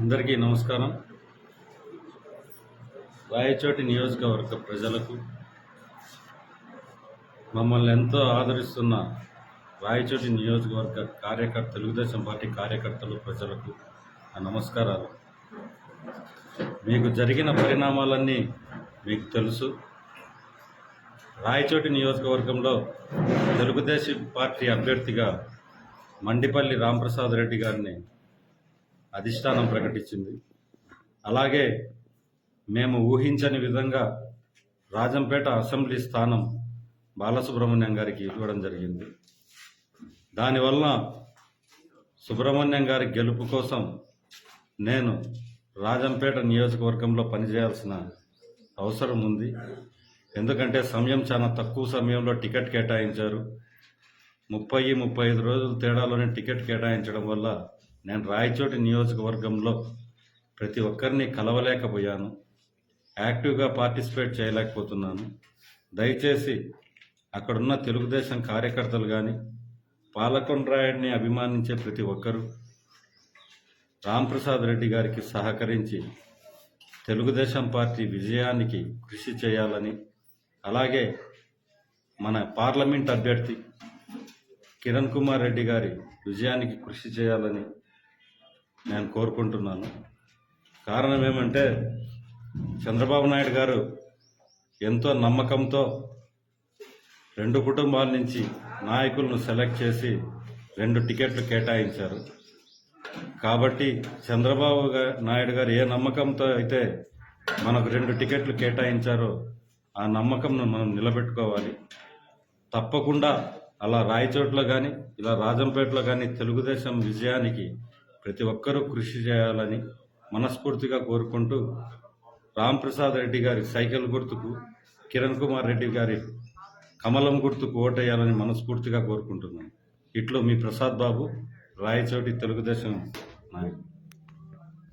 అందరికీ నమస్కారం. రాయచోటి నియోజకవర్గ ప్రజలకు మమ్మల్ని ఎంతో ఆదరిస్తున్న రాయచోటి నియోజకవర్గ కార్యకర్త తెలుగుదేశం పార్టీ కార్యకర్తలు ప్రజలకు నమస్కారాలు. మీకు జరిగిన పరిణామాలన్నీ మీకు తెలుసు. రాయచోటి నియోజకవర్గంలో తెలుగుదేశం పార్టీ అభ్యర్థిగా మండిపల్లి రాంప్రసాద్ రెడ్డి గారిని అధిష్టానం ప్రకటించింది. అలాగే మేము ఊహించని విధంగా రాజంపేట అసెంబ్లీ స్థానం బాలసుబ్రహ్మణ్యం గారికి ఇవ్వడం జరిగింది. దానివల్ల సుబ్రహ్మణ్యం గారి గెలుపు కోసం నేను రాజంపేట నియోజకవర్గంలో పనిచేయాల్సిన అవసరం ఉంది. ఎందుకంటే సమయం చాలా తక్కువ సమయంలో టికెట్ కేటాయించారు. ముప్పై ముప్పై ఐదు రోజుల తేడాలోనే టికెట్ కేటాయించడం వల్ల నేను రాయచోటి నియోజకవర్గంలో ప్రతి ఒక్కరిని కలవలేకపోయాను. యాక్టివ్గా పార్టిసిపేట్ చేయలేకపోతున్నాను. దయచేసి అక్కడున్న తెలుగుదేశం కార్యకర్తలు కానీ పాలకొండ్రాయుడిని అభిమానించే ప్రతి ఒక్కరూ రాంప్రసాద్ రెడ్డి గారికి సహకరించి తెలుగుదేశం పార్టీ విజయానికి కృషి చేయాలని అలాగే మన పార్లమెంట్ అభ్యర్థి కిరణ్ కుమార్ రెడ్డి గారి విజయానికి కృషి చేయాలని నేను కోరుకుంటున్నాను. కారణం ఏమంటే చంద్రబాబు నాయుడు గారు ఎంతో నమ్మకంతో రెండు కుటుంబాల నుంచి నాయకులను సెలెక్ట్ చేసి రెండు టికెట్లు కేటాయించారు. కాబట్టి చంద్రబాబు నాయుడు గారు ఏ నమ్మకంతో అయితే మనకు రెండు టికెట్లు కేటాయించారో ఆ నమ్మకంను మనం నిలబెట్టుకోవాలి. తప్పకుండా అలా రాయచోట్ల కానీ ఇలా రాజంపేటలో కానీ తెలుగుదేశం విజయానికి ప్రతి ఒక్కరూ కృషి చేయాలని మనస్ఫూర్తిగా కోరుకుంటూ రాంప్రసాద్ రెడ్డి గారి సైకిల్ గుర్తుకు కిరణ్ కుమార్ రెడ్డి గారి కమలం గుర్తుకు ఓటేయాలని మనస్ఫూర్తిగా కోరుకుంటున్నాను. ఇట్లో మీ ప్రసాద్ బాబు రాయచోటి తెలుగుదేశం నాయకుడు.